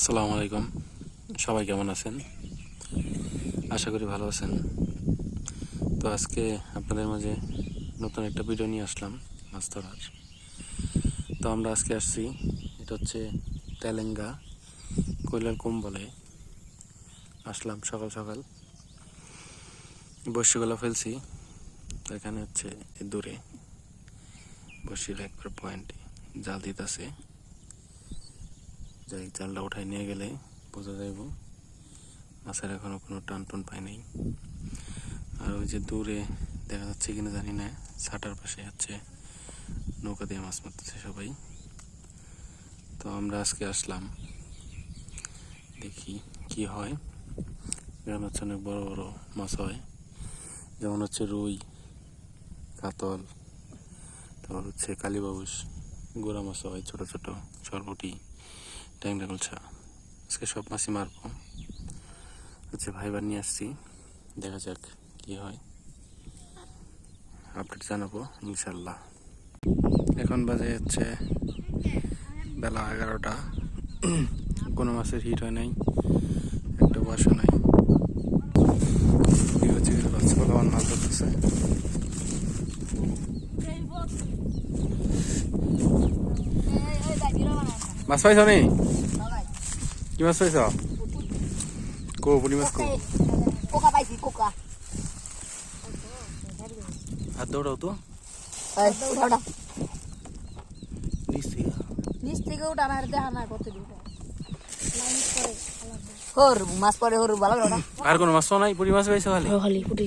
আসসালামু আলাইকুম। সবাই কেমন আছেন? আশা করি ভালো আছেন। তো আজকে আপনাদের মাঝে নতুন একটা ভিডিও নিয়ে আসলাম মাছ ধরার তো আমরা আজকে আসছি, এটা হচ্ছে তেলেঙ্গা কৈলার কুম্বলে। আসলাম সকাল সকাল। বর্ষিগুলো ফেলছি, এখানে হচ্ছে দূরে। বর্ষির একবার পয়েন্ট জাল দিতেছে। যাই জালটা উঠাই নিয়ে গেলে বোঝা যাইব, মাছের এখনও কোনো টান টন পাই নাই। আর ওই যে দূরে দেখা যাচ্ছে কিনা জানি না, ছাটার পাশে হচ্ছে নৌকা দিয়ে মাছ মারতেছে সবাই। তো আমরা আজকে আসলাম, দেখি কি হয়। এখানে হচ্ছে অনেক বড় বড় মাছ হয়, যেমন হচ্ছে রুই, কাতল, তারপর হচ্ছে কালীবাবুস গোড়া মাছ হয় ছোটো ছোটো সরবটি ট্যাংরা গুলছা আজকে সব মাছই মারবো। হচ্ছে ভাইবার নিয়ে আসছি। দেখা যাক কি হয়। আপডেট জানাব ইনশাল্লাহ এখন বাজে হচ্ছে বেলা এগারোটা। কোনো মাছের হিট হয় নাই, একটা বয়সও নাই। হচ্ছে মাছ ধরতেছে। মাছ পাইছ নি কি মাছ পাইছ কো পুলি মাছ কো কোকা পাইছি কোকা হাত দৌড়াও তো ওটা নিচ থেকে নিচ থেকে ওটা আমার দেখা না কত দিন হর মাছ পরে হর ভালো ওটা আর কোনো মাছ নাই পুরি মাছ পাইছো খালি খালি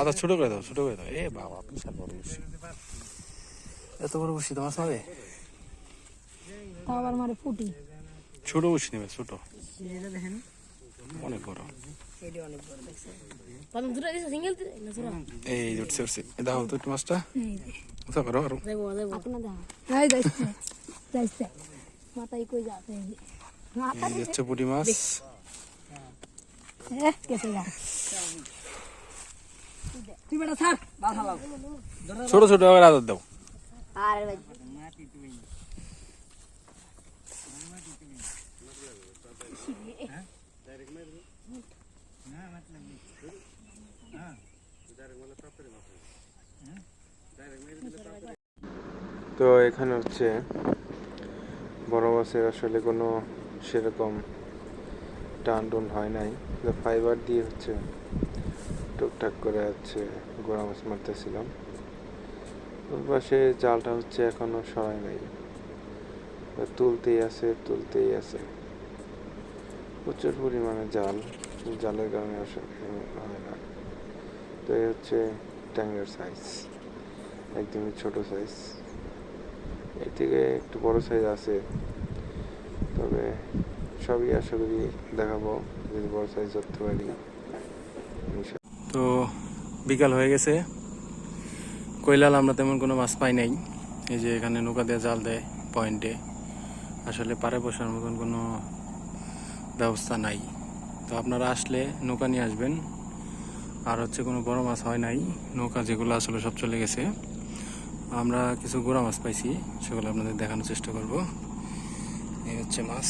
আদা ছোট করে দাও ছোট করে দাও। এ বাবা বিশাল বড় বসি এত বড় বসি তো মাছ আবার মারে ফুটি। ছোট বসি নেবে ছোট। অনেক বড়। এই উঠছে উঠছে। দাও তো একটু মাছটা। উঠা করো আরও মাথায় কই যাচ্ছে? এই হচ্ছে পুঁটি মাছ। ছোট ছোট আবার আদর তো এখানে হচ্ছে বড় মাছের আসলে কোনো সেরকম টান টুন হয় নাই। ফাইবার দিয়ে হচ্ছে টুকটাক করে হচ্ছে গোড়া মাছ মারতেছিলাম। ওর পাশে জালটা হচ্ছে এখনও সরাই নাই। তুলতেই আছে তুলতেই আছে। প্রচুর পরিমাণে জাল, জালের কারণে হয় না। তো এই হচ্ছে ট্যাংরার সাইজ একদমই ছোট সাইজ এর থেকে একটু বড় সাইজ আছে। সবই আশা করি দেখাবো, যদি বড় সাইজ ধরতে পারি। তো বিকাল হয়ে গেছে। কৈলাল, আমরা তেমন কোনো মাছ পাই নাই। এই যে এখানে নৌকা দিয়ে জাল দেয় পয়েন্টে আসলে পারে বসার মতন কোনো ব্যবস্থা নাই। তো আপনারা আসলে নৌকা নিয়ে আসবেন। আর হচ্ছে কোনো বড় মাছ হয় নাই। নৌকা যেগুলো আসলে সব চলে গেছে। আমরা কিছু গোড়া মাছ পাইছি, সেগুলো আপনাদের দেখানোর চেষ্টা করব। এই হচ্ছে মাছ।